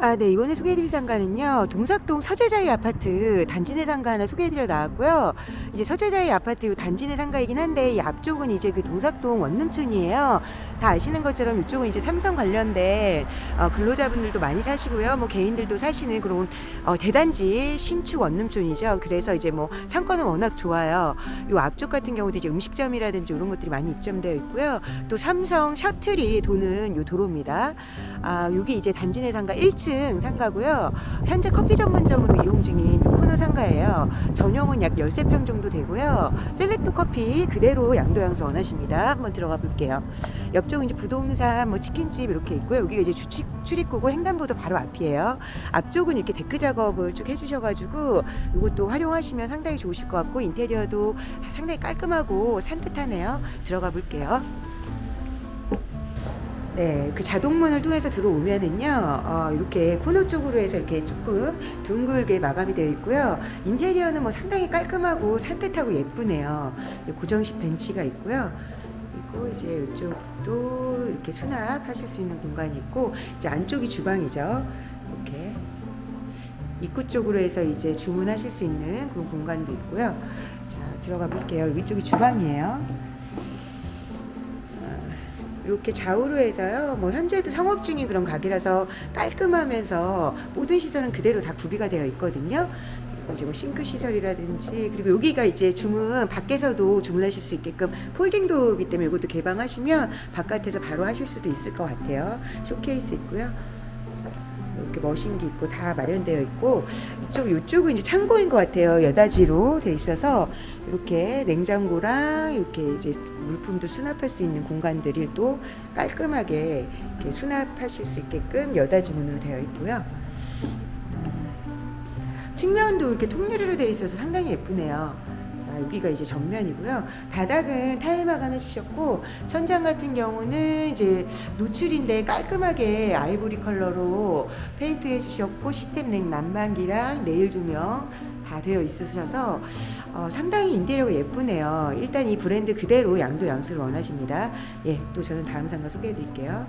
아, 네. 이번에 소개해드릴 상가는요. 동삭동 서재자유 아파트 단지 내 상가 하나 소개해드려 나왔고요. 이제 서재자유 아파트 단지 내 상가이긴 한데 이 앞쪽은 이제 그 동삭동 원룸촌이에요. 다 아시는 것처럼 이쪽은 이제 삼성 관련된 어, 근로자분들도 많이 사시고요. 뭐 개인들도 사시는 그런 어, 대단지 신축 원룸촌이죠. 그래서 이제 뭐 상권은 워낙 좋아요. 이 앞쪽 같은 경우도 이제 음식점이라든지 이런 것들이 많이 입점되어 있고요. 또 삼성 셔틀이 도는 요 도로입니다. 아, 여기 이제 단지 내 상가 1층 상가고요. 현재 커피 전문점으로 이용 중인 코너 상가예요. 전용은 약 13평 정도 되고요. 셀렉트 커피 그대로 양도양수 원하십니다. 한번 들어가 볼게요. 옆쪽은 이제 부동산, 뭐 치킨집 이렇게 있고요. 여기가 이제 주식 출입구고 횡단보도 바로 앞이에요. 앞쪽은 이렇게 데크 작업을 쭉 해주셔가지고 이것도 활용하시면 상당히 좋으실 것 같고 인테리어도 상당히 깔끔하고 산뜻하네요. 들어가 볼게요. 네, 그 자동문을 통해서 들어오면은요, 어, 이렇게 코너 쪽으로 해서 이렇게 조금 둥글게 마감이 되어 있고요. 인테리어는 뭐 상당히 깔끔하고 산뜻하고 예쁘네요. 고정식 벤치가 있고요. 그리고 이제 이쪽도 이렇게 수납하실 수 있는 공간이 있고, 이제 안쪽이 주방이죠. 이렇게. 입구 쪽으로 해서 이제 주문하실 수 있는 그런 공간도 있고요. 자, 들어가 볼게요. 이쪽이 주방이에요. 이렇게 좌우로 해서요. 뭐 현재도 상업 중인 그런 가게라서 깔끔하면서 모든 시설은 그대로 다 구비가 되어 있거든요. 이제 뭐 싱크 시설이라든지 그리고 여기가 이제 주문 밖에서도 주문하실 수 있게끔 폴딩도기 때문에 이것도 개방하시면 바깥에서 바로 하실 수도 있을 것 같아요. 쇼케이스 있고요. 자, 이렇게 머신기 있고 다 마련되어 있고 이쪽 이쪽은 이제 창고인 것 같아요. 여다지로 돼 있어서 이렇게 냉장고랑 이렇게 이제 물품도 수납할 수 있는 공간들이 또 깔끔하게 이렇게 수납하실 수 있게끔 여다지 문으로 되어 있고요. 측면도 이렇게 통유리로 되어 있어서 상당히 예쁘네요. 자, 여기가 이제 정면이고요. 바닥은 타일 마감 해 주셨고 천장 같은 경우는 이제 노출인데 깔끔하게 아이보리 컬러로 페인트 해 주셨고 시스템 냉 난방기랑 내일 조명 다 되어 있으셔서 어, 상당히 인테리어가 예쁘네요. 일단 이 브랜드 그대로 양도 양수를 원하십니다. 예, 또 저는 다음 상가 소개해 드릴게요.